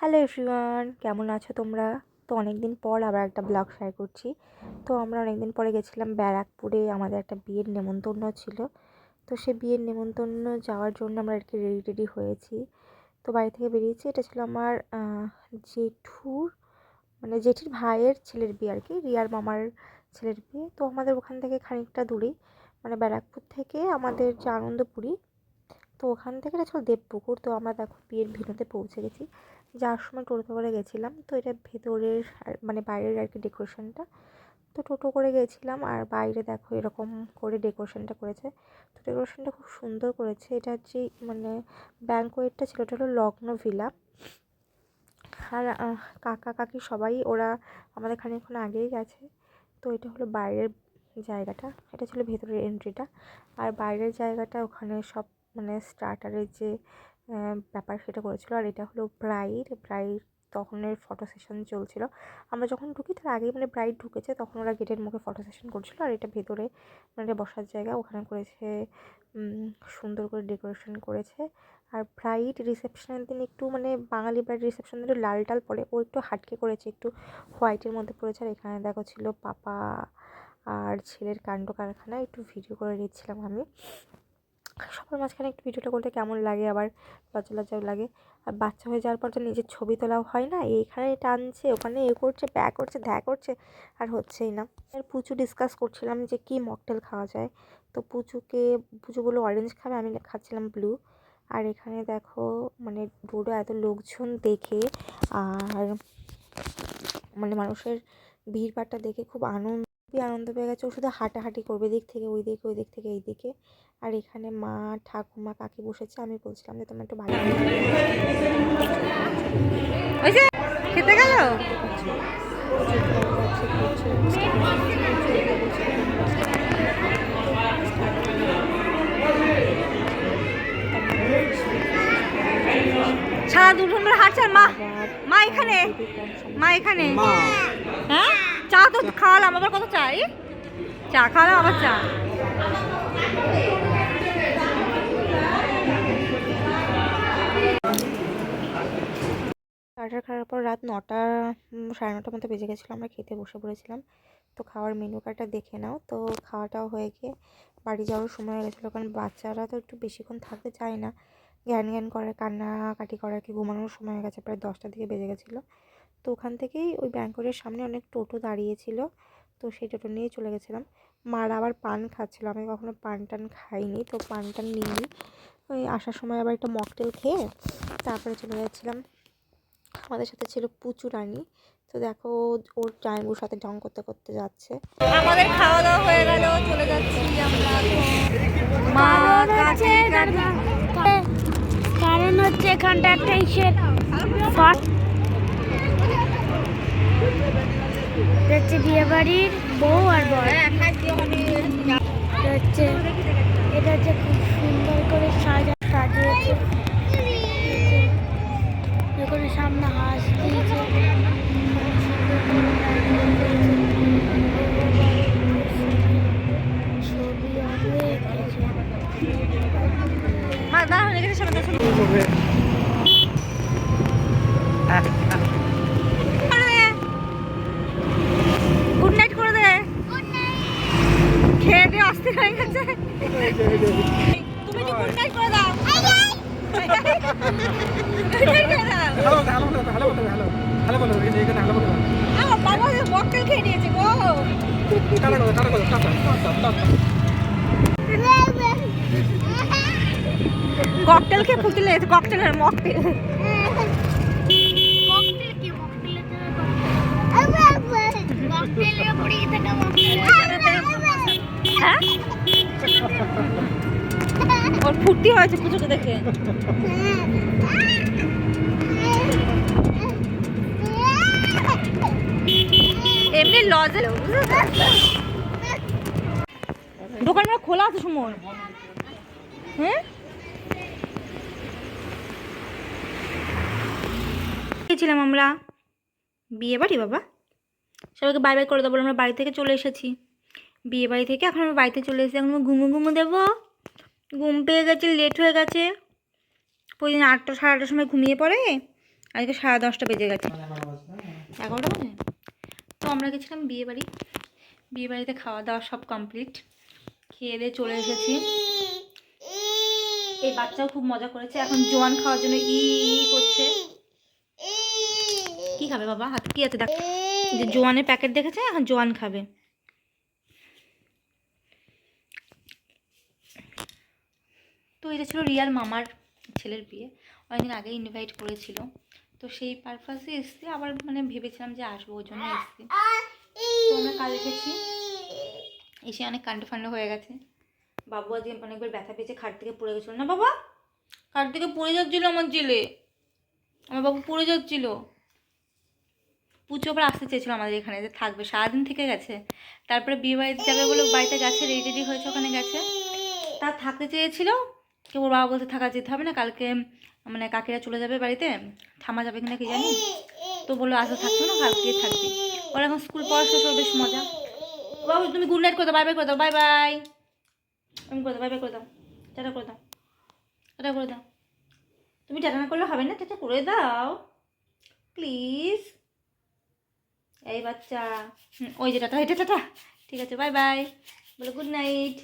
Hello everyone কেমন আছো তোমরা? তো অনেক দিন পর আবার একটা ব্লগ শেয়ার করছি। তো আমরা অনেক দিন পরে গেছিলাম ব্যারাকপুরে, আমাদের একটা বিয়ের নেমন্তন্ন ছিল। তো সে বিয়ের নেমন্তন্ন যাওয়ার জন্য আমরা আর কি রেডি টেডি হয়েছি। তো বাড়ি থেকে বেরিয়েছি, এটা ছিল আমার জেঠুর মানে জেঠির ভাইয়ের ছেলের বিয়ে আর কি, রিয়ার মামার ছেলের বিয়ে। তো আমাদের ওখান থেকে খানিকটা দূরেই মানে ব্যারাকপুর থেকে আমাদের যে আনন্দপুরি, তো ওখান থেকে এটা ছিল দেবপুকুর। তো আমরা দেখো বিয়ের ভেন্যুতে পৌঁছে গেছি। যাওয়ার সময় টোটোতে করে গেছিলাম। তো এটা ভেতরের মানে বাইরের আর কি ডেকোরেশনটা তো টোটো করে গেছিলাম আর বাইরে দেখো এরকম করে ডেকোরেশনটা করেছে। তো ডেকোরেশনটা খুব সুন্দর করেছে। এটা যে মানে ব্যাঙ্কোয়েটটা ছিল ওটা হলো লগ্ন ভিলা। আর কাকা, কাকি সবাই ওরা আমাদের খানিকক্ষণ আগেই গেছে। তো এটা হলো বাইরের জায়গাটা। এটা ছিল ভেতরের এন্ট্রিটা আর বাইরের জায়গাটা ওখানে সব মানে স্টার্টারের যে ব্যাপার সেটা করেছিল। আর এটা হলো ব্রাইড ব্রাইড তখনের ফটো সেশন চলছিল। আমরা যখন ঢুকি তার আগেই মানে ব্রাইড ঢুকেছে তখন ওরা গেটের মুখে ফটো সেশন করছিল। আর এটা ভেতরে মানে বসার জায়গা, ওখানে করেছে সুন্দর করে ডেকোরেশন করেছে। আর ব্রাইড রিসেপশনের দিন একটু মানে বাঙালি ব্রাইড রিসেপশন একটু লাল টাল পরে, ও একটু হাটকে করেছে, একটু হোয়াইটের মধ্যে পড়েছে। আর এখানে দেখো ছিল পাপা আর ছেলের কাণ্ড কারখানা একটু ভিডিও করে নিচ্ছিলাম আমি। সবার মাঝখানে একটু ভিডিওটা করতে কেমন লাগে, আবার লজ্জা লজ্জাও লাগে। আর বাচ্চা হয়ে যাওয়ার পর তো নিজের ছবি তোলাও হয় না, এইখানে টানছে, ওখানে এ করছে ব্যা করছে ধ্যা করছে, আর হচ্ছেই না। আর পুচু ডিসকাস করছিলাম যে কী মকটেল খাওয়া যায়। তো পুচুকে, পুচু বলল অরেঞ্জ খাবে, আমি খাচ্ছিলাম ব্লু আর এখানে দেখো মানে রোডে এত লোকজন দেখে, আর মানে মানুষের ভিড়ভাড়টা দেখে খুব আনন্দ খুবই আনন্দ পেয়ে গেছে। ও শুধু হাঁটাহাঁটি করবে এদিক থেকে ওই দিকে ওই দিক থেকে এই দিকে আর এখানে মা ঠাকুমা কাকি বসেছে। আমি বলছিলাম যে তোমার একটু ভালো খেতে গেল? সারা দুজন হাঁটছে। মা মা এখানে? মা এখানে? হ্যাঁ? চা তো খাওয়ালাম, আবার কত চাই চা খাওয়ালাম, আবার চা। স্টার্টার খাওয়ার পর রাত নটা সাড়ে নটার মতো বেজে গেছিল, আমরা খেতে বসে পড়েছিলাম। তো খাওয়ার মেনু কার্ডটা দেখে নাও। তো খাওয়াটাও হয়ে গিয়ে বাড়ি যাওয়ার সময় হয়ে গেছিল, কারণ বাচ্চারা তো একটু বেশিক্ষণ থাকতে চায় না। জ্ঞান জ্ঞান করে, কান্নাকাটি করে কি, ঘুমানোর সময় হয়ে গেছে, প্রায় দশটার দিকে বেজে গেছিল। তো ওখান থেকেই ওই ব্যাঙ্করের সামনে অনেক টোটো দাঁড়িয়েছিল। তো সেই টোটো নিয়ে চলে গেছিলাম। মারা আবার পান খাচ্ছিলো। আমি কখনো পান টান খাইনি তো পান টান নিইনি। ওই আসার সময় আবার একটা মকটেল খেয়ে তারপরে চলে যাচ্ছিলাম। আমাদের সাথে ছিল পুচু রানী। তো দেখো ওর জামাইবুর সাথে ঢং করতে করতে যাচ্ছে। আমাদের খাওয়া দাওয়া হয়ে গেল চলে যাচ্ছি আমরা। মা কাছে কারণ হচ্ছে এখানটা একটা ইসের হচ্ছে বিয়ে বাড়ির বউ আর বর। হচ্ছে এটা হচ্ছে খুব সুন্দর করে সাজা ককটেল খেয়ে ফুটি লেগেছে ককটেলের মকটেল ককটেল কি? হ্যাঁ? ওর হয়েছে পুজোকে দেখে। এমনি লজে দোকানটা খোলা আছে সময় হ্যাঁ? গেছিলাম আমরা। বিয়ে বাড়ি বাবা? সবাইকে বাই বাই করে দেবো আমরা বাড়ি থেকে চলে এসেছি। বিয়ে বাড়ি থেকে এখন আমার বাড়িতে চলে এসেছি। এখন ঘুমো ঘুমো দেবো। ঘুম পেয়ে গেছে লেট হয়ে গেছে। প্রতিদিন আটটা, সাড়ে আটটার সময় ঘুমিয়ে পড়ে। আজকে সাড়ে দশটা বেজে গেছে। এগারোটা বাজে? তো আমরা গেছিলাম বিয়ে বাড়ি বিয়ে বাড়িতে খাওয়া দাওয়া সব কমপ্লিট খেয়ে দিয়ে চলে এসেছি। এই বাচ্চাও খুব মজা করেছে। এখন জোয়ান খাওয়ার জন্য ই করছে। কি খাবে বাবা? হাত কি আছে দেখ। যে জোয়ানের প্যাকেট দেখেছে? এখন জোয়ান খাবে। এটা ছিল রিয়ার মামার ছেলের বিয়ে। অনেকদিন আগে ইনভাইট করেছিল। তো সেই পারপাসে এসছি। আবার মানে ভেবেছিলাম যে আসব, ওই জন্য এসছি। তো কাল এসেছি এসে অনেক কাণ্ড ফান্ড হয়ে গেছে। বাবু আজকে অনেকবার ব্যথা পেয়েছে, খাট থেকে পড়ে গেছিল। না বাবা, খাট থেকে পড়ে যাচ্ছিল আমার জেলে। আমার বাবু পড়ে যাচ্ছিল। পুজো আবার আসতে চেয়েছিল আমাদের এখানে যে থাকবে। সারাদিন থেকে গেছে। তারপরে বিয়ে বাড়িতে যাবে বলে বাড়িতে গেছে রেডি রেডি হয়েছে, ওখানে গেছে। তা থাকতে চেয়েছিল। কেউ ওর বাবা বলতে থাকা যেতে হবে না, কালকে মানে কাকিরা চলে যাবে বাড়িতে, থামা যাবে কিনা কি জানি। তো বলল আজকে থাকতো না, কালকে থাকবে। ওর এখন স্কুল পড়া শেষ বেশ মজা। বাবু, তুমি গুড নাইট করে দাও বাই বাই করে দাও বাই বাই আমি করে দাও বাই বাই করে দাও, টাটা করে দাও, টাটা করে দাও। তুমি টাটা না করলে হবে না, টাটা করে দাও। প্লিজ এই বাচ্চা। ওই যে টাটা, এটা টাটা। ঠিক আছে বাই বাই বলো গুড নাইট